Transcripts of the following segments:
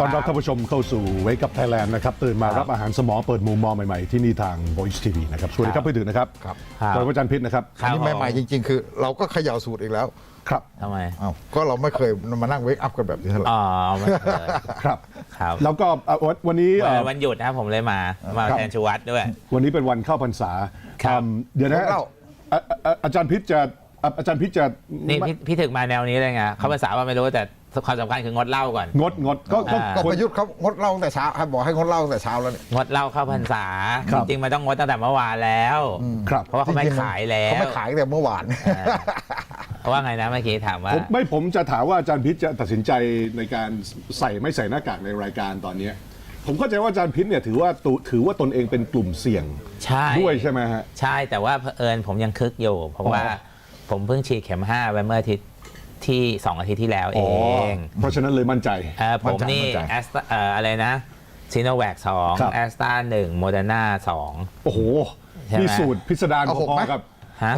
ตอนรับท่านผู้ชมเข้าสู่ Wake Up Thailand นะครับ ตื่นมาครับรับอาหารสมองเปิดมุมมองใหม่ๆ ที่นี่ทาง Voice TV นะครับ สวัสดีครับพี่ถึงนะครับครับครับตอนอาจารย์พิษนะครับครัอับนนี้ใหม่ๆจริง ๆ คือเราก็เขย่าสูตรอีกแล้ว ครับทำไมอ้าวก็เราไม่เคยมานั่งเวกอัพกันแบบนี้เท่าไหร่อ๋อไม่เคยครับครับ แล้วก็เอ่อวันวันนี้เอ่อวันหยุดนะผมเลยมามาครับแทนชูวัตรด้วย วันนี้เป็นวันเข้าพรรษาครับอืมเดี๋ยวนะผมเล่าอะอะอาจารย์พิษจะอะอาจารย์พิษจะนี่พี่พี่ถึงมาแนวนี้เลยไงเขาภาษาว่าไม่รู้แต่ ความสำคัญคืองดเหล้าก่อน งดงดก็ก็อ่า ก็ควปร ระยุทธ์เขางดเหล้าตั้งแต่เช้าให้บอกให้งดเหล้าตั้งแต่เช้าแล้วเนี่ย งดเหล้าเข้าพรรษา ครัจบ ริงๆมันต้องงดตั้งแต่เมื่อวานแล้วครับ เพราะว่าเขาไม่จริงๆขายแล้เขาวไม่ขายตั้งแต่เมื่อวานอ่าเพราะว่าไงนะเมื่อกี้ถามว่า ผมไม่ผมจะถามว่าอาจารย์พิษจะตัดสินใจในการใส่ไม่ใส่หน้ากากในรายการตอนเนี้ยผมเข้าใจว่าอาจารย์พิษเนี่ยถือว่าตุถือว่าตนเองเป็นกลุ่มเสี่ยงใช่ ด้วยใช่ไหมฮะ ใช่แต่ว่าเผอิญผมยังคึกอยู่ เพราะว่าอ๋อผมเพิ่งฉีดเข็มห้าไปเมื่ออาทิตย์ ที่สองอาทิตย์ที่แล้วเออ๋องเพราะฉะนั้นเลยมั่นใจเอ่อผมนี่มั่นใจ แอสตาเอ่ออะไรนะซีโนแวคสองครับ แอสตาหนึ่งโมเดอร์นาสอง โอ้โหใช่ไหม นี่สูตรพิสดารเอาหกพอไหม ๆกับ ฮะ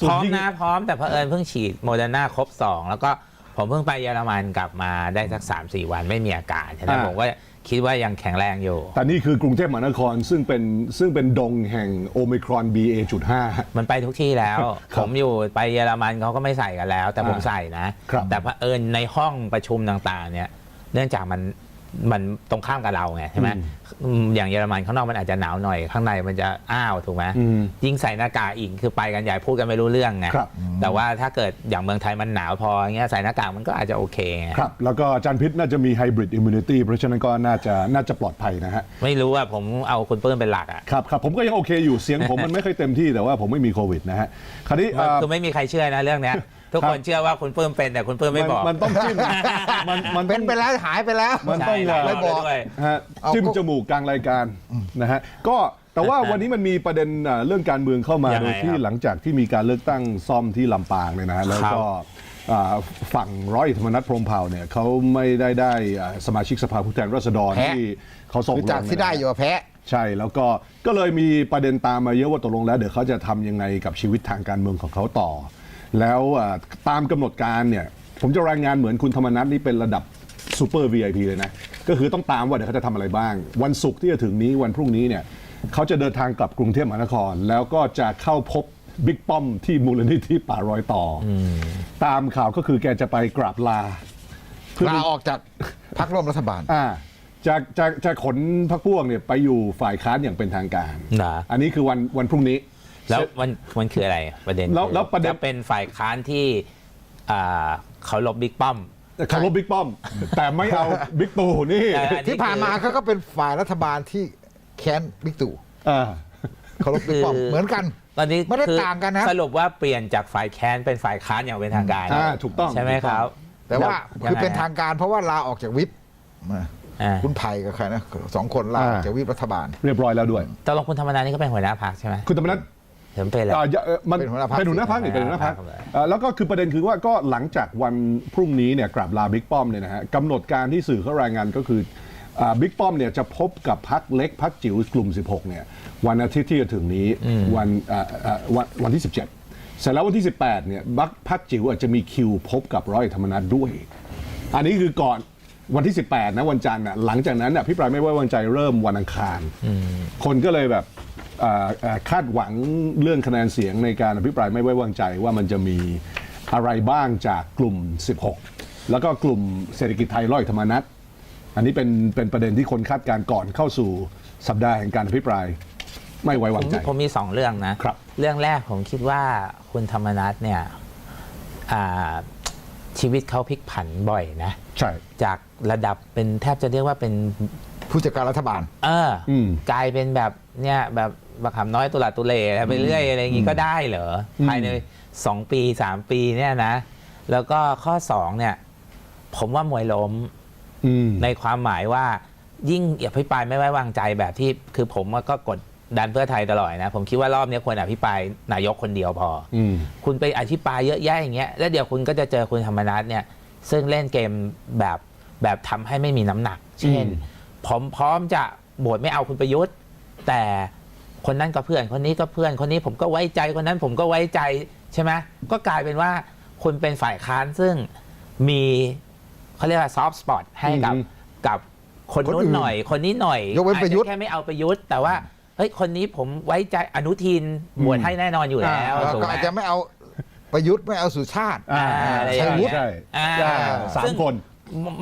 สูพตรร้อมยิ่ง นะพร้อมแต่เผอิญเพิ่งฉีดโมเดอร์นาครบ 2 แล้วก็ผมเพิ่งไปเยอรมันกลับมาได้สัก 3-4 วันไม่มีอาการฉะนั้นอ่า ผมก็ คิดว่ายังแข็งแรงอยู่ แต่นี่คือกรุงเทพมหานครซึ่งเป็นซึ่งเป็นดงแห่งโอมิครอน BA.5 มันไปทุกที่แล้วคผรับมอยู่ไปเยอรมันเขาก็ไม่ใส่กันแล้ว แต่ผมอ่าใส่นะครับแต่เผอิญในห้องประชุมต่างๆเนี่ยเนื่องจากมัน มันตรงข้ามกับเราไงใช่ไหมอืมอย่างเยอรมันข้างนอกมันอาจจะหนาวหน่อยข้างในมันจะอ้าวถูกไหมอืมยิ่งใส่หน้ากากอีกคือไปกันใหญ่พูดกันไม่รู้เรื่องไงครับแต่ว่าถ้าเกิดอย่างเมืองไทยมันหนาวพออย่างเงี้ยใส่หน้ากากมันก็อาจจะโอเคไงครับแล้วก็อาจารย์พิษน่าจะมีไฮบริดอิมมูเนตี้เพราะฉะนั้นก็น่าจะน่าจะปลอดภัยนะฮะไม่รู้ว่าผมเอาคุณเปิ้ลเป็นหลักอะครับครับผมก็ยังโอเคอยู่เสียงผมมันไม่ค่อยเต็มที่แต่ว่าผมไม่มีโควิดนะฮะคราวนี้เอ่อคือไม่มีใครเชื่อนะเรื่องเนี้ย ทุกคนเชื่อว่าคุณเปิ้ลเป็นแต่คุณเปิ้ลไม่บอก มันต้องจิ้ม มันมันเป็นไปแล้วหายไปแล้ว มันต้องใช่ไม่บอกด้วย ฮะเอาจิ้มก็จมูกกลางรายการนะฮะก็แต่ว่าวันนี้มันมีประเด็นเอ่อเรื่องการเมืองเข้ามายังโดไงยที่ครับหลังจากที่มีการเลือกตั้งซ่อมที่ลำปางเนี่ยนะฮะแล้วก็อ่าฝั่งร้อยเอกธรรมนัฐพรหมเผ่าเนี่ยเขาไม่ได้ได้อ่าสมาชิกสภาผู้แทนราษฎรแพ้ ที่เขาส่งคือจากลงที่ได้อยู่อะแพ้ ใช่แล้วก็ก็เลยมีประเด็นตามมาเยอะว่าตกลงแล้ว เดี๋ยวเขาจะทำยังไงกับชีวิตทางการเมืองของเขาต่อ แล้วอ่าตามกำหนดการเนี่ย ผมจะรายงานเหมือนคุณธรรมนัฐนี่เป็นระดับซูเปอร์ VIP เลยนะ ก็คือต้องตามว่าเดี๋ยวเขาจะทำอะไรบ้าง วันศุกร์ที่จะถึงนี้วันพรุ่งนี้เนี่ยเขาจะเดินทางกลับกรุงเทพมหานคร แล้วก็จะเข้าพบบิ๊กป้อมที่มูลนิธิป่ารอยต่ออตามข่าวก็คือแกจะไปกราบลาเพื่อลาออกจากพรรคร่วมรัฐบาลอ่าจะจะจะขนพรรคพวกเนี่ยไปอยู่ฝ่ายค้านอย่างเป็นทางการเหรออันนี้คือวันวันพรุ่งนี้ แล้วมันมันคืออะไรประเด็นแล้วคือแล้วประเด็น จะเป็นฝ่ายค้านที่อ่าเขาลบบิ๊กป้อม เคารพบิ๊กป้อม แต่ไม่เอาบิ๊กตู่นี่แต่อันนี้ที่ผ่านมาเขาก็เป็นฝ่ายรัฐบาลที่แค้นบิ๊กตู่อ่าเคารพบิ๊กป้อมเหมือนกัน ตอนนี้ไม่ได้คือต่างกันนะ สรุปว่าเปลี่ยนจากฝ่ายแค้นเป็นฝ่ายค้านอย่างเป็นทางการอ่าถูกต้องใช่ไหมครับแต่ว่ายังคือไงเป็นทางการเพราะว่าลาออกจากวิปมาอ่าคุณไผ่กับใครนะสองคนลาออกจากวิปรัฐบาล เรียบร้อยแล้วด้วย ตกลงคุณธรรมนัฐนี่ก็เป็นหัวหน้าพรรคใช่ไหมคุณธรรมนัฐ ถึงเป็นแล้วอ่าอย่าเอ่อมันเป็นหัวหน้าพรรค เป็นหัวหน้าพักนี่เป็นหัวหน้าพักหัวหน้าพรรคอ่าแล้วก็คือประเด็นคือว่าก็หลังจากวันพรุ่งนี้เนี่ยกราบลาบิ๊กป้อมเนี่ยนะฮะกำหนดการที่สื่อเขารายงานก็คืออ่าบิ๊กป้อมเนี่ยจะพบกับพักเล็กพักจิ๋วกลุ่ม 16เนี่ยวันอาทิตย์ที่จะถึงนี้วันอ่าอ่าวันวันที่ 17 เสร็จแล้ววันที่ 18เนี่ยบักพักจิ๋วอาจจะมีคิวพบกับร้อยเอกธรรมนัฐด้วย อันนี้คือก่อนวันที่ 18 นะวันจันทร์น่ะหลังจากนั้นน่ะพี่ปรายไม่ไว้วางใจเริ่มวันอังคาร คนก็เลยแบบเอ่อเอ่อ คาดหวังเรื่องคะแนนเสียงในการอภิปรายไม่ไว้วางใจว่ามันจะมีอะไรบ้างจากกลุ่ม 16 แล้วก็กลุ่มเศรษฐกิจไทยร้อยเอกธรรมนัฐอันนี้เป็นเป็นประเด็นที่คนคาดการณ์ก่อนเข้าสู่สัปดาห์แห่งการอภิปรายไม่ไว้ผวามงใจ ผมมีสองเรื่องนะครับ เรื่องแรกผมคิดว่าคุณธรรมนัฐเนี่ยอ่าชีวิตเขาพลิกผันบ่อยนะ ใช่ จากระดับเป็นแทบจะเรียกว่าเป็นผู้จัดการรัฐบาล เอออมกลายเป็นแบบเนี่ยแบบ บักขำน้อยตุลาตุเลอะไรไปเรื่อยอะไรอย่างงี้ก็ได้เหรออมภายในสองปีสามปีเนี่ยนะ แล้วก็ข้อสองเนี่ย ผมว่ามวยล้มอืมในความหมายว่า ยิ่งอภิปรายไม่ไว้วางใจแบบที่ คือผมก็กดดันเพื่อไทยตลอดนะ ผมคิดว่ารอบนี้ควรอภิปรายนายกคนเดียวพอออืมคุณไปอภิปรายเยอะแยะอย่างเงี้ยแล้วเดี๋ยวคุณก็จะเจอคุณธรรมนัฐเนี่ย ซึ่งเล่นเกมแบบแบบทำให้ไม่มีน้ำหนัก เช่น ผมพร้อมจะโหวตไม่เอาคุณประยุทธ์ แต่ คนนั้นก็เพื่อนคนนี้ก็เพื่อนคนนี้ผมก็ไว้ใจคนนั้นผมก็ไว้ใจใช่ไหมก็กลายเป็นว่าคุณเป็นฝ่ายค้านซึ่งมีเขาเรียกว่าซอฟต์สปอตให้กับอืมกับคนคนนู้อื่นนหน่อย คนนี้หน่อยยกเว้นประยุทธ์อาจจแค่ไม่เอาประยุทธ์แต่ว่าเฮ้ยคนนี้ผมไว้ใจอนุทินบวชให้แน่นอนอยู่แล้วแล้วถูกก็ไหมอาจจะไม่เอาประยุทธ์ไม่เอาสุชาติอ่าอะไรอใช่ย่างเงี้ยใช่อ่าใช่สามซึ่งคน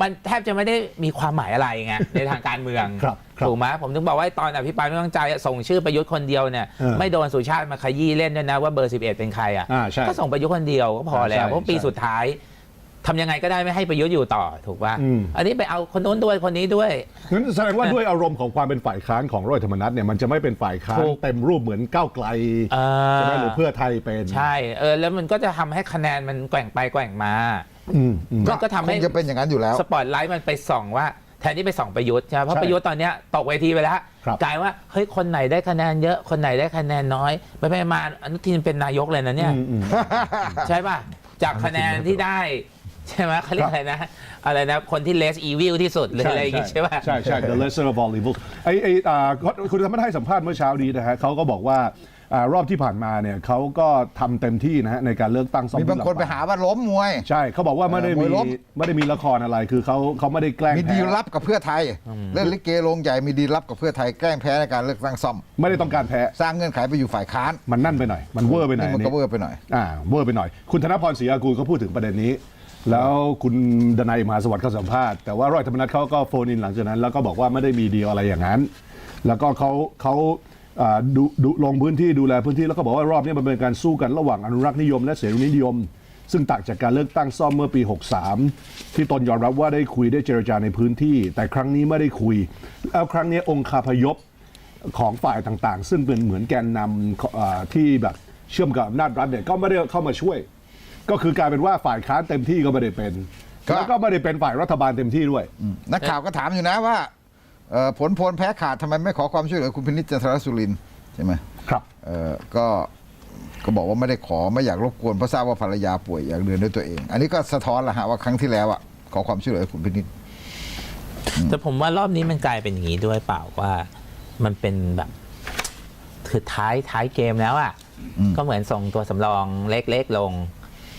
มันแทบจะไม่ได้มีความหมายอะไรไงในทางการเมืองครับครับ ถูกไหมผมถึงบอกว่าตอนอภิปรายไม่ไว้วางใจส่งชื่อประยุทธ์คนเดียวเนี่ยเออไม่โดนสุชาติมาขยี้เล่นด้วยนะว่าเบอร์ 11 เป็นใครอะอ่าใช่ก็ส่งประยุทธ์คนเดียวก็พอแล้ใช่วเพราะปีใช่สุดท้ายทำยังไงก็ได้ไม่ให้ประยุทธ์อยู่ต่อถูกป่ะอืมอันนี้ไปเอาคนโน้นด้วยคนนี้ด้วยงั้นแสดงว่าด้วยอารมณ์ของความเป็นฝ่ายค้านของร้อยธรรมนัฐเนี่ยมันจะไม่เป็นฝ่ายค้านถูกเต็มรูปเหมือนก้าวไกลเอใช่ไหมอหรือเพื่อไทยเป็นใช่เออแล้วมันก็จะทำให้คะแนนมันแกว่งไปแกว่งมาอืมอืมมันก็ทำให้คงจะเป็นอย่างนั้นอยู่แล้วสปอตไลท์มันไปส่องว่า แทนที่ไปส่องประยุทธ์ใช่ไหมเพราะใช่ประยุทธ์ตอนเนี้ยตกเวทีไปแล้วครับกลายว่าเฮ้ยคนไหนได้คะแนนเยอะคนไหนได้คะแนนน้อยไปไปมาอนุทินเป็นนายกเลยนะเนี่ยอืมอืมใช่ป่ะจากคะแนนที่ได้ใช่ไหมเขาเรียกอะไรนะ อะไรนะ คนที่ less evil ที่สุดหรืออะไรอย่างงี้ใช่ป่ะใช่ใช่ the lesser of all evils ไอไออ่าคุณธรรมนัฐให้สัมภาษณ์เมื่อเช้านี้นะฮะเขาก็บอกว่าอ่ารอบที่ผ่านมาเนี่ยเขาก็ทำเต็มที่นะฮะในการเลือกตั้งซ่อมมีบางคนไปหาว่าล้มมวย ใช่เขาบอกว่าไม่ได้เออมมีวยล้ม ไม่ได้มีละครอะไรคือเขาเขาไม่ได้แกล้งมีแพ้ดีลลับกับเพื่อไทย เล่นลิเกโรงใหญ่มีดีลลับกับเพื่อไทยแกล้งแพ้ในการเลือกตั้งซ่อม ไม่ได้ต้องการแพ้สร้างเงื่อนไขไปอยู่ฝ่ายค้านมันนั่นไปหน่อย มันเวอร์ไปหน่อยนี่มันก็อันเวนี้อร์ไปหน่อย อ่าเวอร์ไปหน่อย คุณธนพรศรีอากูลเขาพูดถึงประเด็นนี้ แล้วคุณดนายมหาสวัสดิ์เขาสัมภาษณ์แต่ว่าร้อยธรรมนัฐเขาก็โฟนอินหลังจากนั้น แล้วก็บอกว่าไม่ได้มีดีลอะไรอย่างนั้น แล้วก็เขาเขาอ่า ดูดูลงพื้นที่ดูแลพื้นที่แล้วก็บอกว่ารอบนี้มันเป็นการสู้กันระหว่างอนุรักษ์นิยมและเสรีนิยม ซึ่งต่างจากการเลือกตั้งซ่อมเมื่อปี 63 ที่ตนยอมรับว่าได้คุยได้เจรจาในพื้นที่ แต่ครั้งนี้ไม่ได้คุย แล้วครั้งนี้องค์คาพยพของฝ่ายต่างๆ ซึ่งเป็นเหมือนแกนนำที่แบบเชื่อมกับอำนาจรัฐเนี่ยก็ไม่ได้เข้ามาช่วย ก็คือกลายเป็นว่าฝ่ายค้านเต็มที่ก็ไม่ได้เป็นแล้วก็ไม่ได้เป็นฝ่ายรัฐบาลเต็มที่ด้วยนักข่าวก็ถามอยู่นะว่า ผลโพลแพ้ขาดทำไมไม่ขอความช่วยเหลือคุณพินิจจันทรสุรินทร์ใช่ไหมครับเอ่อก็ก็บอกว่าไม่ได้ขอไม่อยากรบกวนเพราะทราบว่าภรรยาป่วยอยากเดินด้วยตัวเอง อันนี้ก็สะท้อนละฮะว่าครั้งที่แล้วอะขอความช่วยเหลือคุณพินิจแต่ผมว่ารอบนี้มันกลายเป็นอย่างนี้ด้วยเปล่าว่ามันเป็นแบบคือท้ายท้ายเกมแล้วอะก็เหมือนส่งตัวสำรองเล็กๆลง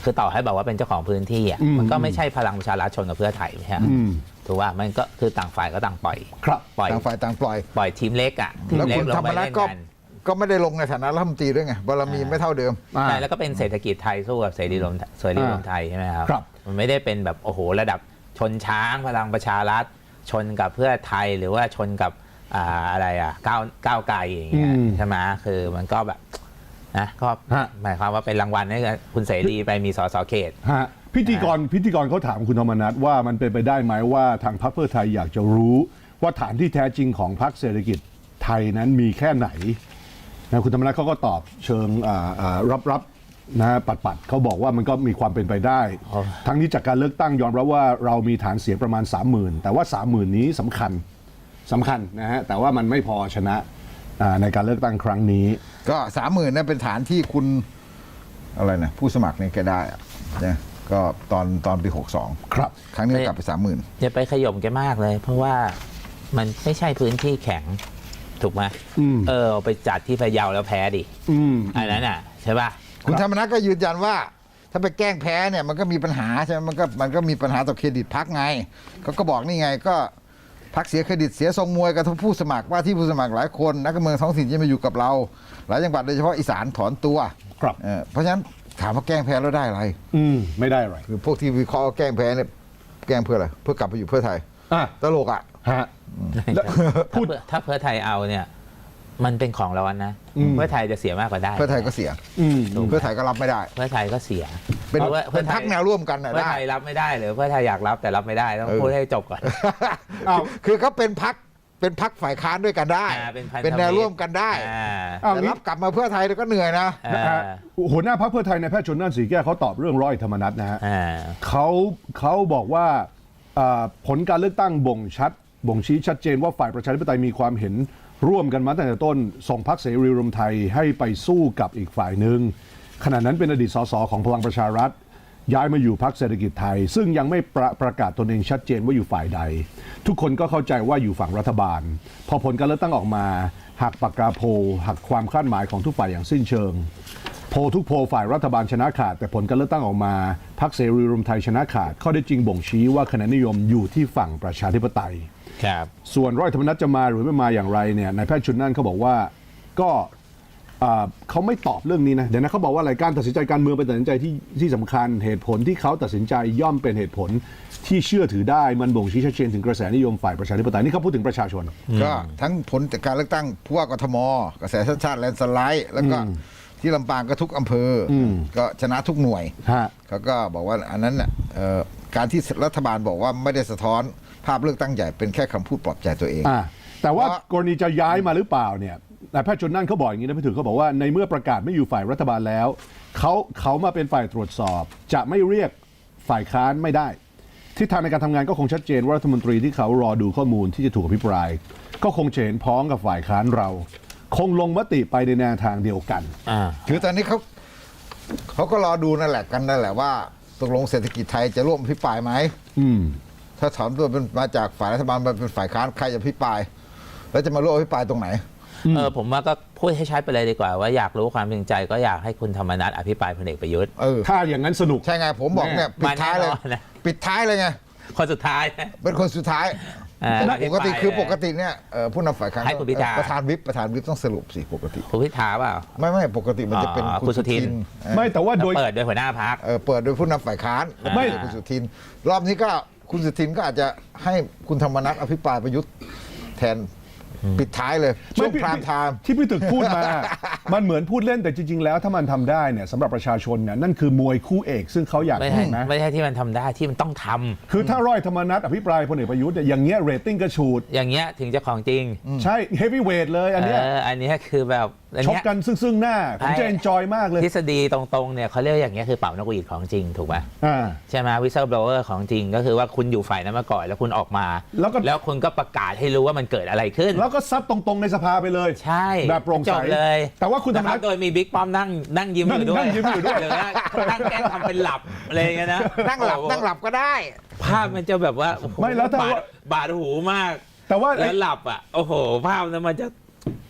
คือต่อให้บอกว่าเป็นเจ้าของพื้นที่อะอืมมันก็ไม่ใช่พลังประชารัฐชนกับเพื่อไทยใช่ไหมอืม ถูกว่ามันก็คือต่างฝ่ายก็ต่างปล่อยครับปล่อยต่างฝ่ายต่างปล่อย ปล่อยทีมเล็กอะทีมแล้วเล็กคุณลงธรรไปมนัฐเล่นก็กันก็ไม่ได้ลงในฐานะรัฐมนตรีด้วยไงบารมีไม่เท่าเดิมอ่า ใช่แล้วก็เป็นเศรษฐกิจไทยสู้กับเสรีรวมเสรีรวมไทยใช่ไหมครับครับ มันไม่ได้เป็นแบบโอ้โหระดับชนช้างพลังประชารัฐชนกับเพื่อไทยหรือว่าชนกับอ่าอะไรอะก้าวก้าวไกลอย่างเงี้ยอืมใช่ไหมคือมันก็แบบนะก็ฮะ หมายความว่าเป็นรางวัลให้กับคุณเสรีไปมีสสเขต ฮะ พิธีกรพิธีกรเขาถามคุณธรรมนัฐว่ามันเป็นไปได้ไหมว่าทางพรรคเพื่อไทยอยากจะรู้ ว่าฐานที่แท้จริงของพรรคเศรษฐกิจไทยนั้นมีแค่ไหนนะคุณธรรมนัฐเขาก็ตอบเชิงอ่าอ่ารับรับนะปัดปัดๆเขาบอกว่ามันก็มีความเป็นไปได้อ๋อทั้งนี้จากการเลือกตั้งยอมรับว่าเรามีฐานเสียงประมาณ 30,000 แต่ว่า 30,000 นี้สำคัญสำคัญนะฮะแต่ว่ามันไม่พอชนะอ่าในการเลือกตั้งครั้งนี้ ก็สามหมื่นนั่นเป็นฐานที่คุณอะไรนะผู้สมัครเนี่ยแกได้อะนะ ก็ตอนตอนปีหกสองครับ ครั้งนี้กลับไปสามหมื่นอย่าไปขย่มแกมากเลย เพราะว่ามันไม่ใช่พื้นที่แข็งถูกไหมอืมเออเอาไปจัดที่พะเยาแล้วแพ้ดิอืมอันนั้นอะใช่ป่ะคุณธรรมนัฐก็ยืนยันว่า ถ้าไปแกล้งแพ้เนี่ยมันก็มีปัญหาใช่ไหมมันก็มันก็มีปัญหาต่อเครดิตพักไงเขาก็บอกนี่ไงก็พักเสียเครดิตเสียทรงมวยกับทุกผู้สมัครว่าที่ผู้สมัครหลายคนนักการเมืองท้องถิ่นจะมาอยู่กับเรา หลายจังหวัดโดยเฉพาะอีสานถอนตัวครับเออเพราะฉะนั้น ถามว่าแกล้งแพ้แล้วได้อะไร อืมไม่ได้อะไรคือพวกที่วิเคราะห์ว่าแกล้งแพ้เนี่ยแกล้งเพื่ออะไรเพื่อกลับไปอยู่เพื่อไทยอะตลกอะ ฮะ แล้วถ้าเพื่อถ้าเพื่อไทยเอาเนี่ย มันเป็นของเรานะ อืม เพื่อไทยจะเสียมากกว่าได้ เพื่อไทยก็เสีย อืม เพื่อไทยก็รับไม่ได้ เพื่อไทยก็เสียเป็นพราะว่าเป็นพักแนวร่วมกันน่ะเพื่อได้ ไทยรับไม่ได้หรือเพื่อไทยอยากรับแต่รับไม่ได้ต้องเออ พูดให้จบก่อน อ้าว คือเขาเป็นพัก เป็นพักฝ่ายค้านด้วยกันได้ อ่าเป็นพันธมิตร เป็นแนวร่วมกันได้อ่าเอาแต่งี้ รับกลับมาเพื่อไทยก็เหนื่อยนะเอนะฮะอหัวหน้าพรรคเพื่อไทยในายแพทย์ชนน่านสีแก้วเขาตอบเรื่องร้อยธรรมนัฐนะฮะอ่าเขาเขาบอกว่าอ่าผลการเลือกตั้งบ่งชัด บ่งชี้ชัดเจนว่าฝ่ายประชาธิปไตยมีความเห็นร่วมกันมาตั้งแต่ต้น ส่งพรรคเสรีรวมไทยให้ไปสู้กับอีกฝ่ายหนึ่งขณะนั้นเป็นอดีตสสของพลังประชารัฐ ย้ายมาอยู่พรรคเศรษฐกิจไทย ซึ่งยังไม่ประประกาศตนเองชัดเจนว่าอยู่ฝ่ายใด ทุกคนก็เข้าใจว่าอยู่ฝั่งรัฐบาล พอผลการเลือกตั้งออกมาหักปากกาโพลหักความคาดหมายของทุกฝ่ายอย่างสิ้นเชิงผโพลทุกโพลฝ่ายรัฐบาลชนะขาด แต่ผลการเลือกตั้งออกมาพรรคเสรีรวมไทยชนะขาดข้อได้จริงบ่งชี้ว่าคะแนนนิยมอยู่ที่ฝั่งประชาธิปไตยครับส่วนร้อยธรรมนัฐจะมาหรือไม่มาอย่างไรเนี่ยนายแพทย์ชุนนั่นเขาบอกว่าก็อ่า เขาไม่ตอบเรื่องนี้นะเดี๋ยวนะเขาบอกว่าอะไรการตัดสินใจการเมืองเป็นตัดสินใจที่ที่สำคัญเหตุผลที่เขาตัดสินใจย่อมเป็นเหตุผลที่เชื่อถือได้มันบ่งชี้ชัดเจนถึงกระแสนิยมฝ่ายประชาธิปไตยนี่เขาพูดถึงประชาชน ก็ทั้งผลจากการเลือกตั้งผู้ว่ากทม กระแสชาติชาติแลนด์สไลด์ แล้วก็ที่ลำปางก็ทุกอำเภออก็ชนะทุกหน่วยฮะเขาก็บอกว่าอันนั้นน่ะเอ่อการที่รัฐบาลบอกว่าไม่ได้สะท้อนภาพเลือกตั้งใหญ่เป็นแค่คำพูดปลอบใจตัวเองอ่าแต่ว่าเพราะกรณีจะย้ายมาหรือเปล่าเนี่ย นายแพทย์ชนนั่นเขาบอกอย่างนี้นะพี่ถึงเขาบอกว่าในเมื่อประกาศไม่อยู่ฝ่ายรัฐบาลแล้วเขาเขามาเป็นฝ่ายตรวจสอบ จะไม่เรียกฝ่ายค้านไม่ได้ทิศทางในการทำงานก็คงชัดเจนว่ารัฐมนตรีที่เขารอดูข้อมูลที่จะถูกอภิปราย ก็คงจะเห็นพ้องกับฝ่ายค้านเรา คงลงมติไปในแนวทางเดียวกันอ่าคือตอนนี้เขาเขาก็รอดูนั่นแหละกันนั่นแหละว่าตกลงเศรษฐกิจไทยจะร่วมอภิปรายไหมอืมถ้าถามตัวเป็นมาจากฝ่ายรัฐบาลมาเป็นฝ่ายค้านใครจะอภิปราย แล้วจะมาร่วมอภิปรายตรงไหน เออผมว่าก็พูดให้ชัดไปเลยดีกว่า ว่าอยากรู้ความจริงใจ ก็อยากให้คุณธรรมนัฐอภิปรายพลเอกประยุทธ์เออถ้าอย่างนั้นสนุก ใช่ไงผมบอกเนี่ยปิดท้ายเลย มาแน่นอนนะ ปิดท้ายเลยไง คนสุดท้าย เป็นคนสุดท้ายอ่าปกติอภิปรายคือปกติเนี่ยเอ่อผู้นำฝ่ายค้านให้คุณพิธาเอ่อประธานวิปประธานวิปต้องสรุปสิปกติ คุณพิธาเปล่า ไม่ไม่ปกติมันจะเป็นอ๋อคุณคุณสุสุทิทินนเออไม่แต่ว่าแล้วโดย เปิดโดยหัวหน้าพัก เออเปิดโดยผู้นำฝ่ายค้านแล้วไม่ไม่ คุณสุทิน รอบนี้ก็คุณสุทินก็อาจจะให้คุณธรรมนัฐอภิปรายประยุทธ์แทน ปิดท้ายเลยช่วงไม่พี่พรามไทม์ ที่พี่ตึกพูดมา มันเหมือนพูดเล่นแต่จริง ๆ แล้วถ้ามันทำได้เนี่ยสำหรับประชาชนเนี่ยนั่นคือมวยคู่เอก ซึ่งเขาอยากไม่เห็ใช่นนะ ไม่ใช่ที่มันทำได้ที่มันต้องทำคือถ้าร้อยธรรมนัฐอภิปรายพลเอกประยุทธ์เนี่ยอย่างเงี้ยเรตติ้งกระฉูด อย่างเงี้ยถึงจะของจริงใช่เฮฟวีเวทเลยอันเนี้ยเอออันเนี้ยคือแบบอันชกเนี้ย กันซึ่งซึ่งหน้า ผมจะใช่เอนจอยมากเลยทฤษฎีตรงๆเนี่ยเขาเรียกอย่างเงี้ยคือเป่านกหวีดของจริงถูกไหมอ่า ใช่ไหมวิ s เซ l ร์ b ลเวอร์ของจริงก็คือว่าคุณอยู่ฝ่ายนั้นมาก่อนแล้วคุณออกมาแล้วก็แล้วคุณก็ประกาศให้รู้ว่ามันเกิดอะไรขึ้นแล้วก็ซัดตรงๆในสภาไปเลย ใช่แบบโปร่งจใสบเลย แต่ว่าคุณธรรมนะนัรัฐบโดยมีบิ๊กป้อมนั่งนั่งยิ้มอยู่ด้วยนั่งยิ้มอยู่ด้วย หรือว่านั่งแกล้งทำเป็นหลับอะไรอย่างเงี้ยนะนั่งหลับนั่งหลับก็ได้ ภาพมันจะแบบว่าโอ้โหไม่แล้วถ้าบาดว่า บาดหูมาก แต่ว่าไอ้แล้วหลับอะ โอ้โห ภาพนั้นมันจะ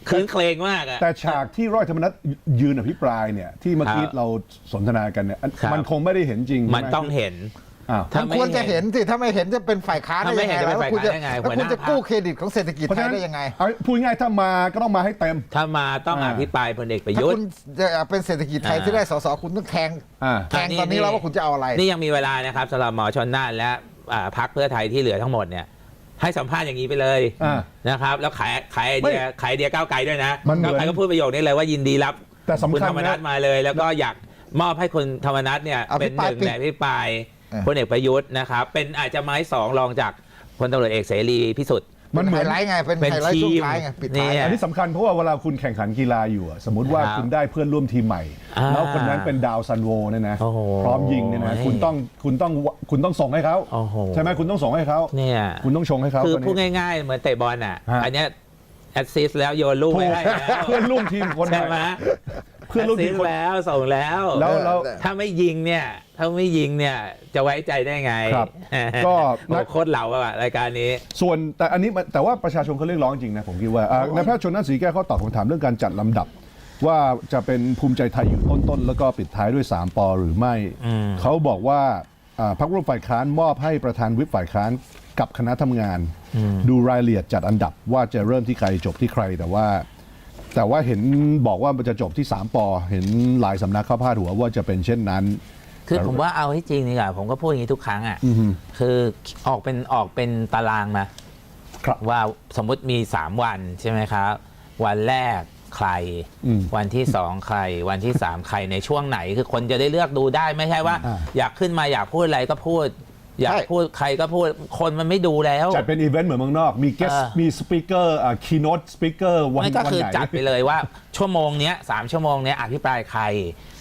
คืนเคลงมากอะ แต่ฉากที่ร้อยธรรมนัฐยืนอภิปรายเนี่ยที่เมื่อกี้ครับเราสนทนากันเนี่ยอันครับ มันคงไม่ได้เห็นจริงมันใช่ไห ต้องเห็น อ้าว ถ้ามันไม่ควรจะเห็เห็นนสิถ้าไม่เห็นจะเป็นฝ่ายค้านได้ถ้าไม่ยังไงเห็นจะเป็นแล้วคุณจะฝ่ายค้านได้ไงแล้วคุณหัวหน้าจะพรรคกู้เครดิตของเศรษฐกิจเพราะไทฉะยนั้นได้ยังไง เอาพูดง่ายๆถ้ามาก็ต้องมาให้เต็ม ถ้ามาต้องอ่า อภิปรายพลเอกประถ้ายุทคุธ์ ณจะเป็นเศรษฐกิจไทยอ่า ที่ได้สสคุณต้องแทงอ่า แทงตอนนี้แล้วว่าคุณจะเอาอะไร นี่ยังมีเวลานะครับสำหรับหมอชนน่านและอ่าพักเพื่อไทยที่เหลือทั้งหมดเนี่ยให้สัมภาษณ์อย่างนี้ไปเลยอ่านะครับ แล้วขายขายไอเดียไม่ขายไอเดียก้าวไกลด้วยนะมันเหมือนก้าวไกลก็พูดประโยคนี้เลยว่ายินดีรับแต่สำคัญคุณธรรมนัฐนะ มาเลย แล้วก็อยากมอบให้คุณธรรมนัฐเนี่ยอภิเป็นปหรายนึ่งในอภิปรายเออ พลเอกประยุทธ์นะครับเป็นอาจจะไม้สองรองจากพลตำรวจเอกเสรีพิสุทธิ์มันเหมือนไฮไลท์ไงเป็นเป็นไฮไลท์ช่วงทีมท้ายไงปิดท้ายเนี่ยอันนี้สำคัญเพราะว่าเวลาคุณแข่งขันกีฬาอยู่อะสมมติว่าครับคุณได้เพื่อนร่วมทีมใหม่อ่าแล้วคนนั้นเป็นดาวซันโวเนี่ยนะโอ้โหพร้อมยิงเนี่ยนะคุณต้องคุณต้องคุณต้องส่งให้เขาโอ้โหใช่ไหมคุณต้องส่งให้เขาเนี่ยคุณต้องชงให้เขาคือคนนี้พูดง่ายๆ เหมือนเตะบอลอะฮะอันเนี้ยแอดซิสแล้วโยนลูกถูไปกให้แล้วเพื่อนร่วมทีมคนใช่ไหมเพื่อนร่วมทีมแดคน แล้วส่งแล้ว แล้วแล้ว ถ้าไม่ยิงเนี่ย ถ้าไม่ยิงเนี่ย จะไว้ใจได้ไงครับ ก็โอ้โคตรเหล่าอะรายการนี้ ส่วนแต่อันนี้มันแต่ว่าประชาชนเขาเรียกร้องจริงนะผมคิดว่าอ่านายแพทย์ชนน่านสีแก้วเขาตอบคำถามเรื่องการจัดลำดับ ว่าจะเป็นภูมิใจไทยอยู่ต้นๆ แล้วก็ปิดท้ายด้วย 3 ปอหรือไม่อืมเขาบอกว่าอ่าพรรคร่วมฝ่ายค้านมอบให้ประธานวิปฝ่ายค้านกับคณะทำงาน ดูรายละเอียดจัดอันดับว่าจะเริ่มที่ใครจบที่ใคร แต่ว่า แต่ว่าเห็นบอกว่ามันจะจบที่ 3ปอเห็นหลายสำนักเข้าพาดหัวว่าจะเป็นเช่นนั้น คือผมว่าเอาให้จริงดีกว่าผมก็พูดอย่างนี้ทุกครั้งอะอือฮึคือออกเป็นออกเป็นตารางมาครับว่าสมมุติมี 3 วันใช่ไหมครับ วันแรกใคร อืมวันที่2ใคร วันที่3ใครในช่วงไหน คือคนจะได้เลือกดูได้ไม่ใช่ว่า อ่า อยากขึ้นมาอยากพูดอะไรก็พูด อยากใช่ พูดใครก็พูดคนมันไม่ดูแล้ว จัดเป็นอีเวนต์เหมือนเมืองนอก มีเกสเออ มีสปีกเกอร์อ่าคีโนตสปีกเกอร์วันไม่ก็วันคือไหน จัดไปเลยว่า ชั่วโมงเนี้ยสามชั่วโมงเนี้ยอภิปรายใคร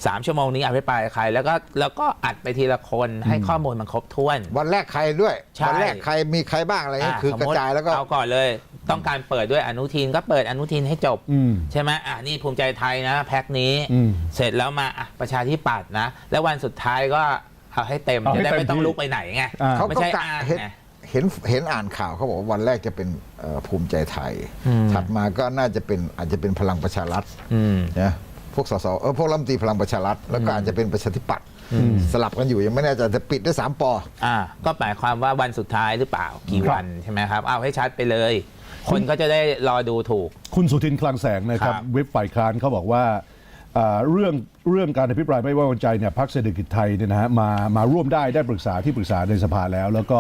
สามชั่วโมงนี้อภิปรายใคร แล้วก็แล้วก็อัดไปทีละคนให้ข้อมูลมันครบถ้วน วันแรกใครด้วย ใช่ วัแรกใครมีใครบ้างอะไรนี่อะคือสมกระมุติจายแล้วก็ เอาก่อนเลย ต้องการเปิดด้วยอนุทินก็เปิดอนุทินให้จบ อืมใช่ไหมอะนี่ภูมิใจไทยนะ แพ็คนี้ อืม เสร็จแล้วมาอะประชาธิปัตย์นะ แล้ววันสุดท้ายก็ เอาให้เต็มเอาให้จะได้เต็มไม่ต้องที่ ลุกไปไหนไงอ่า เขาไม่ก็ใช่กะอ้างเห็นไง เห็นเห็นอ่านข่าวเขาบอกว่าวันแรกจะเป็นเอ่อภูมิใจไทย อืม ถัดมาก็น่าจะเป็นอาจจะเป็นพลังประชารัฐอืม นะพวกสสเออพวกรัฐมนตรีพลังประชารัฐ แล้วก็อาจจะเป็นประชาธิปัตย์สลับกันอยู่ยังไม่แน่ใจจะปิดด้วยสามปอ อ่าก็หมายความว่าวันสุดท้ายหรือเปล่ากี่ครับวันใช่ไหมครับ เอาให้ชัดไปเลย คนก็จะได้รอดูถูก คุณสุทินคลังแสงนะครับครับวิปฝ่ายค้านเขาบอกว่า อ่าเรื่องเรื่องการอภิปรายไม่ไว้วางใจเนี่ยพรรคเศรษฐกิจไทยเนี่ยนะฮะมามาร่วมได้ได้ปรึกษาที่ปรึกษาในสภาแล้ว แล้วก็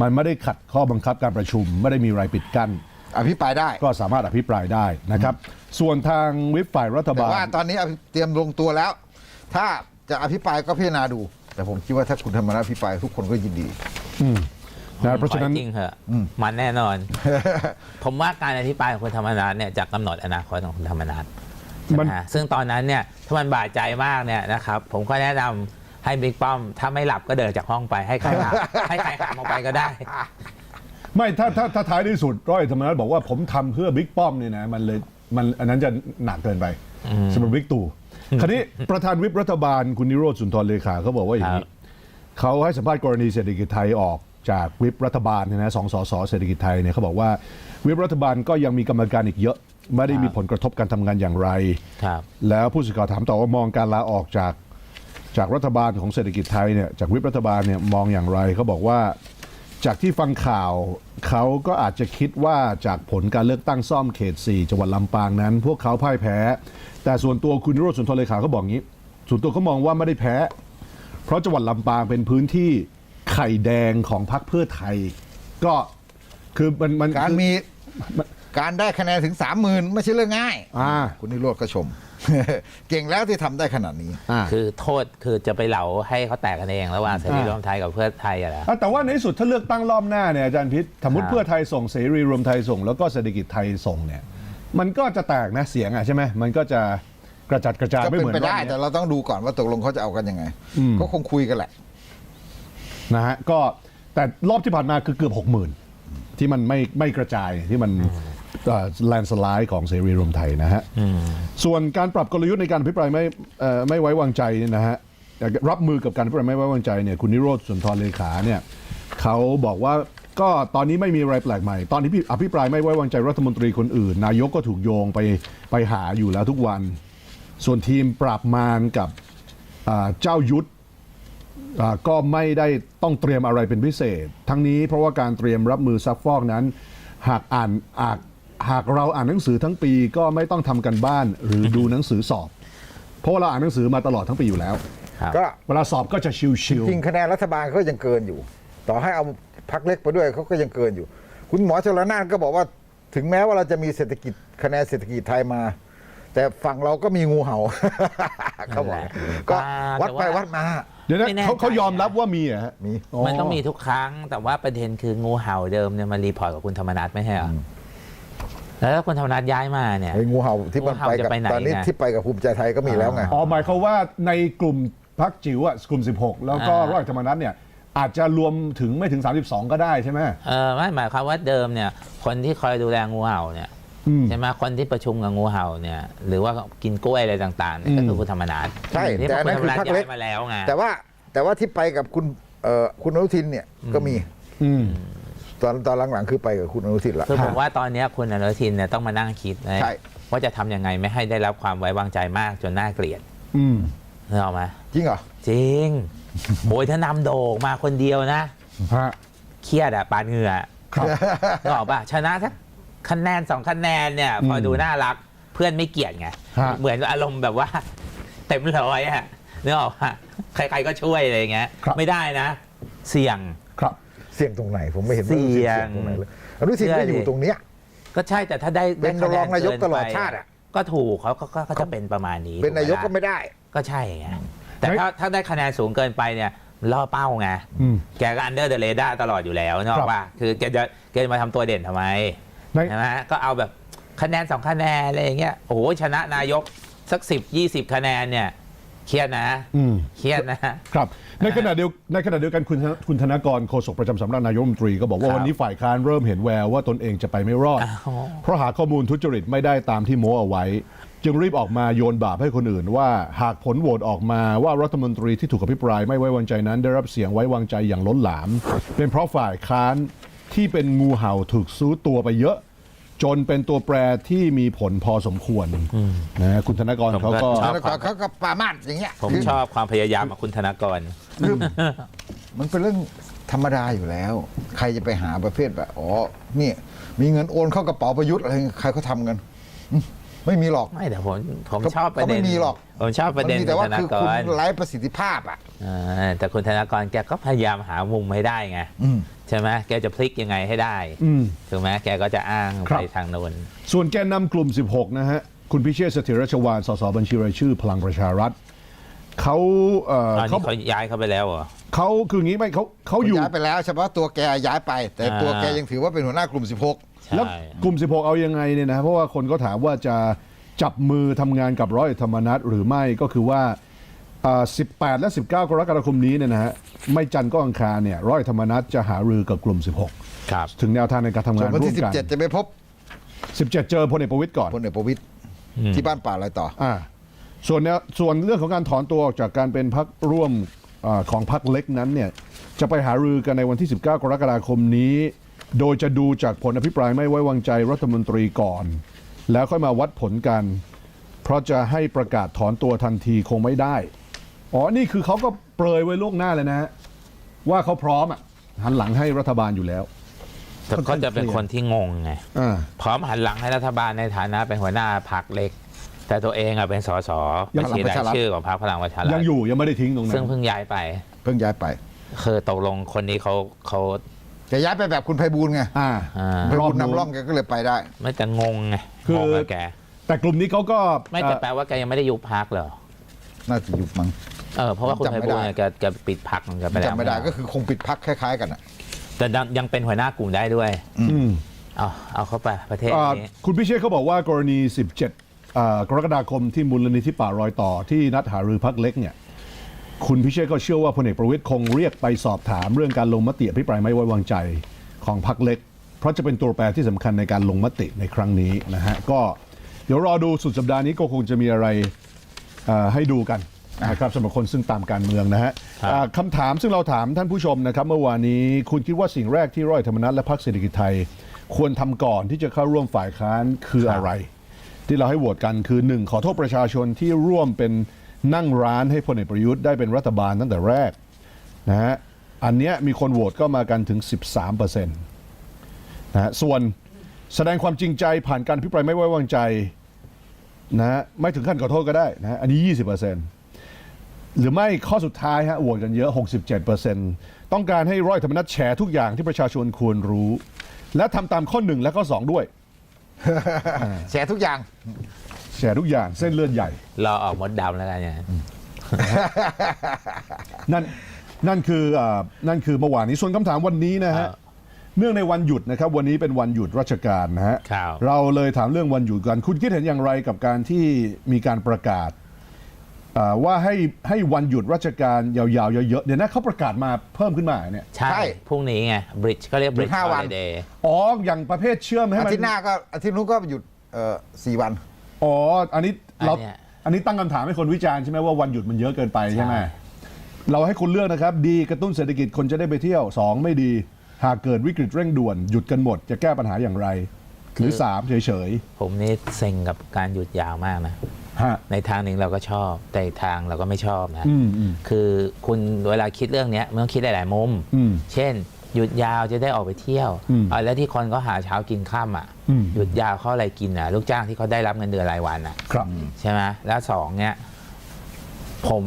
มันไม่ได้ขัดข้อบังคับการประชุม ไม่ได้มีอะไรปิดกั้น อภิปรายได้ ก็สามารถอภิปรายได้นะครับ ส่วนทางวิปฝ่ายรัฐแต่บาลว่าตอนนี้อภิเตรียมลงตัวแล้ว ถ้าจะอภิปรายก็พิจารณาดู แต่ผมคิดว่าถ้าคุณธรรมนัฐอภิปรายทุกคนก็ยินดี นะเพราะฉะนั้น ขอให้จริงเหอะมันแน่นอน ผมว่าการอธิบายของคุณธรรมนัฐเนี่ยจะกำหนดอนาคตของคุณธรรมนัฐ ใช่ไหมันฮะซึ่งตอนนั้นเนี่ยถ้ามันบาดใจมากเนี่ยนะครับผมก็แนะนำให้บิ๊กป้อม ถ้าไม่หลับก็เดินจากห้องไปให้ใครหาให้ใครหามออกไปก็ได้ ไม่ถ้าถ้าถ้าท้ายที่สุดร้อยเอกธรรมนัฐบอกว่าผมทำเพื่อบิ๊กป้อมเนี่ยนะมันเลยมันอันนั้นจะหนักเกินไปสำหรับบิ๊กตู่คราวนี้ประธานวิปรัฐบาลคุณนิโรธสุนทรเลขาเขาบอกว่าอย่างนี้ครับเขาให้สัมภาษณ์กรณีเศรษฐกิจไทยออกจากวิปรัฐบาลเนี่ยนะสองสสเศรษฐกิจไทยเนี่ยเขาบอกว่าวิปรัฐบาลก็ยังมีกรรมการอีกเยอะ ไม่ได้มีผลกระทบการทำงานอย่างไร ครับ แล้วผู้สื่อข่าวถามต่อว่ามองการลาออกจากจากรัฐบาลของเศรษฐกิจไทยเนี่ยจากวิปรัฐบาลเนี่ยมองอย่างไรเขาบอกว่า จากที่ฟังข่าวเขาก็อาจจะคิดว่าจากผลการเลือกตั้งซ่อมเขต 4 จังหวัดลำปางนั้น พวกเขาพ่ายแพ้ แต่ส่วนตัวคุณนิโรจน์สุนทรเลขาเขาบอกงี้ ส่วนตัวเขามองว่าไม่ได้แพ้ เพราะจังหวัดลำปางเป็นพื้นที่ไข่แดงของพรรคเพื่อไทย ก็คือมันมันการมี การได้คะแนนถึงสามหมื่นไม่ใช่เรื่องง่าย อ่า คุณนิโรธก็ชม เก่งแล้วที่ทำได้ขนาดนี้ อ่า คือโทษคือจะไปเหลาให้เขาแตกกันเองระหว่างเสรีรวมไทยกับเพื่อไทยอะนะอะแต่ว่าในที่สุดถ้าเลือกตั้งรอบหน้าเนี่ยอาจารย์พิษสมมติครับเพื่อไทยส่งเสรีรวมไทยส่ง แล้วก็เศรษฐกิจไทยส่งเนี่ยมันก็จะแตกนะเสียงอะใช่ไหมมันก็จะกระจัดกระจายก็ไม่เป็เหมืนอนไปรอบได้เนี้แต่ยเราต้องดูก่อนว่าตกลงเขาจะเอากันยังไงอืม ก็คงคุยกันแหละ นะฮะก็แต่รอบที่ผ่านมาคือเกือบหกหมื่นที่มันไม่ไม่กระจายที่มัน แลนสไลด์ของเสรีรวมไทยนะฮะส่วนการปรับกลยุทธ์ในการอภิปรายไม่เอ่อไม่ไว้วางใจเนี่ยนะฮะรับมือกับการอภิปรายไม่ไว้วางใจเนี่ยคุณนิโรธสุนทรเลขาเนี่ยเขาบอกว่าก็ตอนนี้ไม่มีอะไรแปลกใหม่ ตอนที่อภิปรายไม่ไว้วางใจรัฐมนตรีคนอื่น นายกก็ถูกโยงไปไปหาอยู่แล้วทุกวัน ส่วนทีมปราบมารกับอ่าเจ้ายุทธอ่าก็ไม่ได้ต้องเตรียมอะไรเป็นพิเศษ ทั้งนี้เพราะว่าการเตรียมรับมือซักฟอกนั้น หากอ่านหาก หากเราอ่านหนังสือทั้งปีก็ไม่ต้องทำกันบ้านหรือดูหนังสือสอบ เพราะว่าเราอ่านหนังสือมาตลอดทั้งปีอยู่แล้วครับก็เวลาสอบก็จะชิวจริงคะแนนรัฐบาลเขายังเกินอยู่ ต่อให้เอาพักเล็กไปด้วยเขาก็ยังเกินอยู่ คุณหมอชลนานก็บอกว่าถึงแม้ว่าเราจะมีเศรษฐกิจคะแนนเศรษฐกิจไทยมา แต่ฝั่งเราก็มีงูเห่าเขาบอกนั่นแหละก็อ่าวัดแต่ไปว่าวัดมาๆเดี๋ยวนะไม่แน่เขาเขาใจยอมรับนะว่ามีเหรอะฮะมี มันต้องมีทุกครั้งแต่ว่าประเด็นคืองูเห่าเดิมเนี่ยมันรีพอร์ตกับคุณธรรมนัฐไม่ใช่เหรออ แล้วถ้าคุณธรรมนัฐย้ายมาเนี่ย ไอ้งูเห่าที่มันงูเห่าไปกับจะไปไหนตอนนี้ไงที่ไปกับภูมิใจไทยก็มีแล้วไง อ๋อหมายเขามว่าในกลุ่มพักจิ๋วอะกลุ่ม 16 แล้วก็อ่า ร้อยเอกธรรมนัฐเนี่ยอาจจะรวมถึงไม่ถึง 32 ก็ได้ใช่ไหมเออไม่หมายความว่าเดิมเนี่ย คนที่คอยดูแลงูเห่าเนี่ยอืม ใช่ไหมคนที่ประชุมกับงูเห่าเนี่ย หรือว่ากินกล้วยอะไรต่างๆเนี่ยก็คือคุณธรรมนัฐใช่ที่แต่อันนั้นคุณธรรมนัฐคือพรรคเล็ย้าก ยมาแล้วไงแต่ว่าแต่ว่าที่ไปกับคุณเอ่อคุณอนุทินเนี่ยก็มี อืม ตอนตอนหลังๆคือไปกับคุณอนุทินละ คือผมว่าตอนเนี้ยคุณอนุทินเนี่ยต้องมานั่งคิดนะใช่ ว่าจะทำยังไงไม่ให้ได้รับความไว้วางใจมากจนน่าเกลียดอืมนึกออกไหมจริงเหรอ จริง โอ้ยถ้านำโด่งมาคนเดียวนะ ฮะ เครียดอะปาดเหงื่อครับ นึกออกปะชนะสักคะแนนสองคะแนนเนี่ย พออมดูน่ารักเพื่อนไม่เกลียดไง ฮะ เหมือนอารมณ์แบบว่า เต็มร้อยอะนึกออกปะใครๆก็ช่วยอะไรอย่างเงี้ย ครับ ไม่ได้นะ เสี่ยง ครับ เสี่ยงตรงไหน ผมไม่เห็นว่าอนุทินเสี่ยงตรงไหนเลยอนุทินก็อยู่ตรงเนี้ย ก็ใช่แต่ถ้าได้เป็นได้คะแรองนายกเนตลอดไปชาติอะก็ถูกเขาก็ก็ก็จะเป็นประมาณนี้เป็นนายกถูก็ไหมไม่ได้ ก็ใช่ไงแต่ถ้าถ้าได้คะแนนสูงเกินไปเนี่ยล่อเป้าไงอืม แกก็อันเดอร์เดอะเรดาร์ตลอดอยู่แล้วเนกครัอะบว่าคือแกจะแกจะมาทำตัวเด่นทำไมใน ใช่ไหมก็เอาแบบคะแนนสองคะแนนอะไรอย่างเงี้ยโอ้โหชนะนายกสักสิบยี่สิบคะแนนเนี่ย เครียดนะอืมเครียดนะครับในขณะเดียวในขณะเดียวกันคุณธนคุณธนากรโฆษกประจำสำนักนายกรัฐมนตรีก็บอกว่าครับวันนี้ฝ่ายค้านเริ่มเห็นแววว่าตนเองจะไปไม่รอดอ้าวเพราะหาข้อมูลทุจริตไม่ได้ตามที่โม้เอาไว้ จึงรีบออกมาโยนบาปให้คนอื่น ว่าหากผลโหวตออกมาว่ารัฐมนตรีที่ถูกอภิปรายไม่ไว้วางใจนั้น ได้รับเสียงไว้วางใจอย่างล้นหลาม เป็นเพราะฝ่ายค้านที่เป็นงูเห่าถูกซู้ตัวไปเยอะ จนเป็นตัวแปรที่มีผลพอสมควรนะฮะคุณธนกรผมก็เขาก็ชอบแล้วก็เขาก็ปรามาสอย่างเงี้ยผมคือชอบความพยายามของคุณธนากร คือมันเป็นเรื่องธรรมดาอยู่แล้ว ใครจะไปหาประเภทแบบ อ๋อนี่มีเงินโอนเข้ากระเป๋าประยุทธ์อะไรใครเขาทำกันอืม ไม่มีหรอก ไม่แต่ผมผมก็ชอบประเด็นก็ไม่มีหรอกผมชอบประเด็นมันมีแต่ว่าคุณธคืนาอกคุณรไร้ประสิทธิภาพอะอ่าแต่คุณธนากรแกก็พยายามหามุมให้ได้ไงอืมใช่ไหมแกจะพลิกยังไงให้ได้อืมถูกไหมแกก็จะอ้างครับไปทางโน้นส่วนแกนนำกลุ่ม 16 นะฮะ คุณพิเชษฐ์เสถียรชวานสสบัญชีรายชื่อ พลังประชารัฐเขาเอ่อตอนเขานี้เขาย้ายเข้าไปแล้วเหรอเขาคืออย่างนี้ไหมเขาเขาอยู่ย้ายไปแล้วเฉพาะตัวแกย้ายไป แต่อ่าตัวแกยังถือว่าเป็นหัวหน้ากลุ่ม 16 แล้วใช่กลุ่ม 16 เอายังไงเนี่ยนะเพราะว่าคนก็ถามว่าจะจับมือทำงานกับร้อยเอกธรรมนัฐหรือไม่ก็คือว่าอ่า 18 และ 19 กรกฎาคมนี้เนี่ยนะฮะไม่จันทร์ก็อังคารเนี่ยร้อยเอกธรรมนัฐจะหารือกับกลุ่มครับ16ถึงแนวทางในการทำส่วงานนวันร่วที่มกัน 17 จะไปพบ17 เจอพลเอกประวิตยก่อน พลเอกประวิตยอืมที่บ้านป่าอะไรต่อ อ่าส่วนแนวส่วนเรื่องของการถอนตัวออกจากการเป็นพักร่วมอาของพักเล็กนั้นเนี่ยจะไปหารือกันในวันที่ 19 กรกฎาคมนี้ โดยจะดูจากผลอภิปรายไม่ไว้วางใจรัฐมนตรีก่อน แล้วค่อยมาวัดผลกัน เพราะจะให้ประกาศถอนตัวทันทีคงไม่ได้ อ๋อ นี่คือเขาก็เปรยไว้ล่วงหน้าเลยนะฮะว่าเขาพร้อมอะหันหลังให้รัฐบาลอยู่แล้ว แต่ก็จะเป็นคนที่งงไงอ่า พร้อมหันหลังให้รัฐบาลในฐานะเป็นหัวหน้าพรรคเล็ก แต่ตัวเองอะเป็นสสยับังญชีรายชื่อของพรรคพลังประชารัยัฐงอยู่ยังไม่ได้ทิ้งตรงนั้ซึ่งนเพิ่งย้ายไป เพิ่งย้ายไป คือตกลงคนนี้เขาเขา แกย้ายไปแบบคุณไพบูลย์ไงอ่าอ่า ไพรอบบูลย์นู้นนำร่องแกก็เลยไปได้ ไม่จะงงไงคืองงกับแก แต่กลุ่มนี้เขาก็ไม่แต่แปลว่าแกยังไม่ได้ยุบพักเหรอ น่าจะยุบมั้ง เออเพราะว่าคุณจำไพไม่บูลได้ย์เนี่ยแกแกปิดพักมันแกไปแล้วจำไม่ได้ก็คือคงปิดพักคล้าย ๆ กันอะ แต่ยังยังเป็นหัวหน้ากลุ่มได้ด้วย อืม เอาเอาเข้าไปประเทศอ่านี้ คุณพิเชษเขาบอกว่ากรณี 17อ่ากรกฎาคมที่มูลนิธิป่ารอยต่อที่นัดหารือพักเล็กเนี่ย คุณพิเชษก็เชื่อว่าพลเอกประวิตยคงเรียกไปสอบถามเรื่องการลงมติอภิปรายไม่ไว้วางใจของพักเล็ก เพราะจะเป็นตัวแปรที่สำคัญในการลงมติในครั้งนี้นะฮะก็เดี๋ยวรอดูสุดสัปดาห์นี้ก็คงจะมีอะไรเอ่อให้ดูกันนะครับสำหรับคนซึ่งตามการเมืองนะฮะครับอ่าคำถามซึ่งเราถามท่านผู้ชมนะครับเมื่อวานนี้คุณคิดว่าสิ่งแรกที่ร้อยธรรมนัฐและพรรคเศรษฐกิจไทย ควรทำก่อนที่จะเข้าร่วมฝ่ายค้านคืออะไร ที่เราให้โหวตกันคือ 1 ขอโทษประชาชนที่ร่วมเป็น นั่งร้านให้พลเอกประยุทธ์ได้เป็นรัฐบาลตั้งแต่แรกนะฮะอันเนี้ยมีคนโหวตก็มากันถึง 13%นะฮะส่วนแสดงความจริงใจผ่านการพิปรายไม่ไว้วางใจนะฮะไม่ถึงขั้นขอโทษก็ได้นะฮะอันนี้ 20%หรือไม่ข้อสุดท้ายฮะโหวตกันเยอะ 67%ต้องการให้ร้อยธรรมนัฐแฉทุกอย่างที่ประชาชนควรรู้ และทำตามข้อหนึ่งและข้อสองด้วยแชร์ทุกอย่าง ฉทุกอย่างเส้นเลือดใหญ่ รอออกมดดำแล้วกันเนี่ยนั่นนั่นคืออ่านั่นคือเมื่อวานนี้ส่วนคำถามวันนี้นะฮะครับเนื่องในวันหยุดนะครับ วันนี้เป็นวันหยุดราชการนะฮะครับ เราเลยถามเรื่องวันหยุดกัน คุณคิดเห็นอย่างไรกับการที่มีการประกาศอ่าว่าให้ให้วันหยุดราชการยาวๆเยอะๆเดี๋ยวนะเขาประกาศมาเพิ่มขึ้นมาเนี่ยใช่ใช่พรุ่งนี้ไงบริดจ์ก็เรียกบริดจ์ห้าวัน เดย์อ๋ออย่างประเภทเชื่อมให้อามัน ทิตย์หน้าก็อาทิตย์นู้นก็หยุดเอ่อสี่วัน อ๋อ อันนี้เราอันเนี้ย อันนี้ตั้งคำถามให้คนวิจารณ์ใช่ไหมว่าวันหยุดมันเยอะเกินไปใช่ไหมใช่เราให้คุณเลือกนะครับ ดีกระตุ้นเศรษฐกิจคนจะได้ไปเที่ยวสองไม่ดี หากเกิดวิกฤตเร่งด่วนหยุดกันหมดจะแก้ปัญหาอย่างไร หรือสามเฉยผมนี่เซ็งกับการหยุดยาวมากนะ ๆฮะ ในทางหนึ่งเราก็ชอบ แต่อีกทางเราก็ไม่ชอบนะ อืมอืมคือคุณเวลาคิดเรื่องเนี้ยมันต้องคิดหลาย ๆ มุม อืม เช่น หยุดยาวจะได้ออกไปเที่ยวอืม เอาแล้วที่คนก็หาเช้ากินข้ามอะอืมหยุดยาวเขาอะไรกินอะ ลูกจ้างที่เขาได้รับเงินเดือนรายวันอะ ครับ ใช่ไหมแล้วสองเนี่ย ผม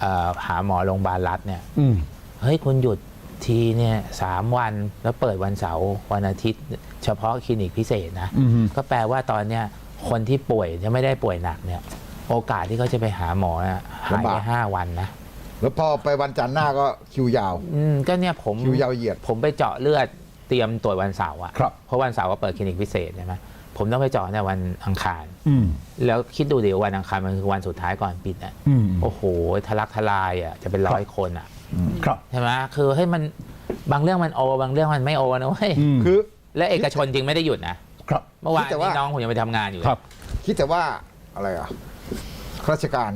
เอ่อหาหมอโรงพยาบาลรัฐเนี่ย อืม เฮ้ยคุณหยุดทีเนี่ยสามวันแล้วเปิดวันเสาร์วันอาทิตย์ เฉพาะคลินิกพิเศษนะ อือฮึ ก็แปลว่าตอนเนี้ยคนที่ป่วยจะไม่ได้ป่วยหนักเนี่ย โอกาสที่เขาจะไปหาหมอน่ะหายลำไปบากห้าวันนะ แล้วพอไปวันจันทร์หน้าก็คิวยาว อืมก็เนี่ยผมคิวยาวเหยียดผมไปเจาะเลือดเตรียมตรวจวันเสาร์อะครับ เพราะวันเสาร์ก็เปิดคลินิกพิเศษใช่ไหมผมต้องไปเจาะในวันอังคาร อืม แล้วคิดดูดิวันอังคารมันคือวันสุดท้ายก่อนปิดอะอืม โอ้โหทะลักทลายอะจะเป็นร้อยคนอะครับ ใช่ไหมคือให้มันบางเรื่องมันโอบางเรื่องมันไม่โอนะเว้ยอืม คือ และเอกชนจริงไม่ได้หยุดนะครับ เมื่อวานแต่ว่า นี้น้องผมยังไปทำงานอยู่เลย ครับ คิดแต่ว่าอะไรอะข้าราชการ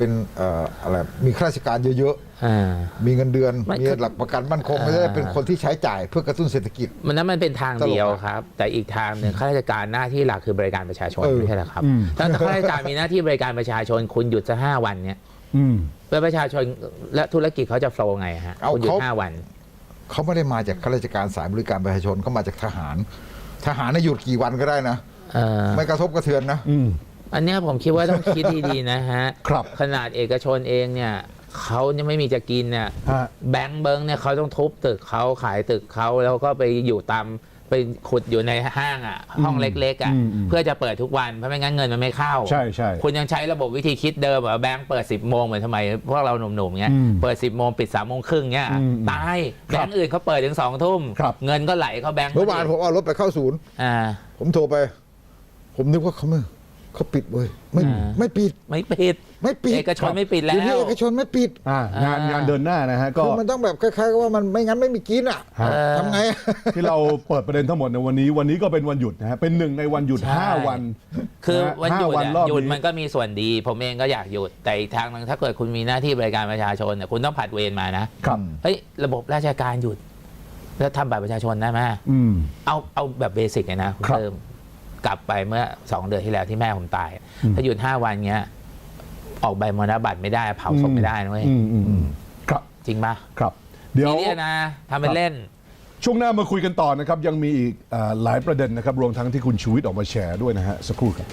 เป็นเอ่ออะไรมีข้าราชการเยอะอ่า ๆ มีเงินเดือนไม่มีหลักประกันมั่นคงไม่ได้เป็นคนที่ใช้จ่ายเพื่อกระตุ้นเศรษฐกิจ มันนั้นมันเป็นทางตลกอะเดียวครับ แต่อีกทางหนึ่งข้าราชการหน้าที่หลักคือบริการประชาชนเออ ไม่ใช่เหรอครับอืม ถ้าข้าราชการมีหน้าที่บริการประชาชนคุณหยุดสักห้าวันเนี่ยอืม แล้วประชาชนและธุรกิจเขาจะโฟล์ไงฮะเอาคุณหยุดเขา ห้าวัน เขาไม่ได้มาจากข้าราชการสายบริการประชาชนเขามาจากทหาร ทหารน่ะหยุดกี่วันก็ได้นะ เออไม่กระทบกระเทือนนะ อืม อันเนี้ยผมคิดว่าต้องคิดดีๆนะฮะครับขนาดเอกชนเองเนี่ยเขายังไม่มีจะกินเนี่ยฮะ แบงก์เบิงเนี่ยเขาต้องทุบตึกเขาขายตึกเขาแล้วก็ไปอยู่ตามไปขุดอยู่ในห้างอะห้องเล็กๆอะอืมอืมเพื่อจะเปิดทุกวันเพราะไม่งั้นเงินมันไม่เข้าใช่ใช่คุณยังใช้ระบบวิธีคิดเดิมเหรอแบงก์เปิด 10บโมงเหมือนทำไมพวกเราหนุ่มๆเงี้ยอืมเปิด 10บโมงปิด3ามโมงครึ่งเงี้ยอืมตายคแบรับงก์อื่นเขาเปิดถึงสองทุ่มครับ เงินก็ไหลเข้าแบงก์เมื่อวานผมเอารถไปเข้าศูนย์ อ่า ผมโทรไป ผมนึกว่าเขาไม่ เขาปิดเว้ยไม่อ่าไม่ปิด ไม่ปิด ไม่ปิดเอกชนไม่ปิดแล้วเยวนี้เอกชนไม่ปิดอ่างานอ่างงานเดินหน้านะฮะก็ คือมันต้องแบบคล้ายๆกับว่ามันไม่งั้นไม่มีกินอะฮะ ทำไงที่เราเปิดประเด็นทั้งหมดในวันนี้ วันนี้ก็เป็นวันหยุดนะฮะเป็นหนึ่งในวันหยุด ใช่ 5 วันคือนะฮะวันหยุดห้าวันอะรอบหยุดนี้มันก็มีส่วนดี ผมเองก็อยากหยุด แต่อีกทางหนึงถ้าเกิดคุณมีหน้าที่บริการประชาชนเนี่ยคุณต้องผัดเวรมานะครับ เฮ้ยระบบราชการหยุด แล้วทำบัตรประชาชนได้ไหมอืม เอาเอาแบบเบสิกเลยนะคุณครับเริ่ม กลับไปเมื่อสองเดือนที่แล้วที่แม่ผมตายอืมถ้าหยุดห้าวันเงี้ย ออกใบมรณบัตรไม่ได้ เผาศพไม่ได้นะเว้ยอืมอืมอืมครับจริงปะครับ เดี๋ยวซีเรียสนะทำเป็นเล่น ช่วงหน้ามาคุยกันต่อนะครับ ยังมีอีกเอ่อหลายประเด็นนะครับ รวมทั้งที่คุณชูวิทย์ออกมาแชร์ด้วยนะฮะ สักครู่ครับ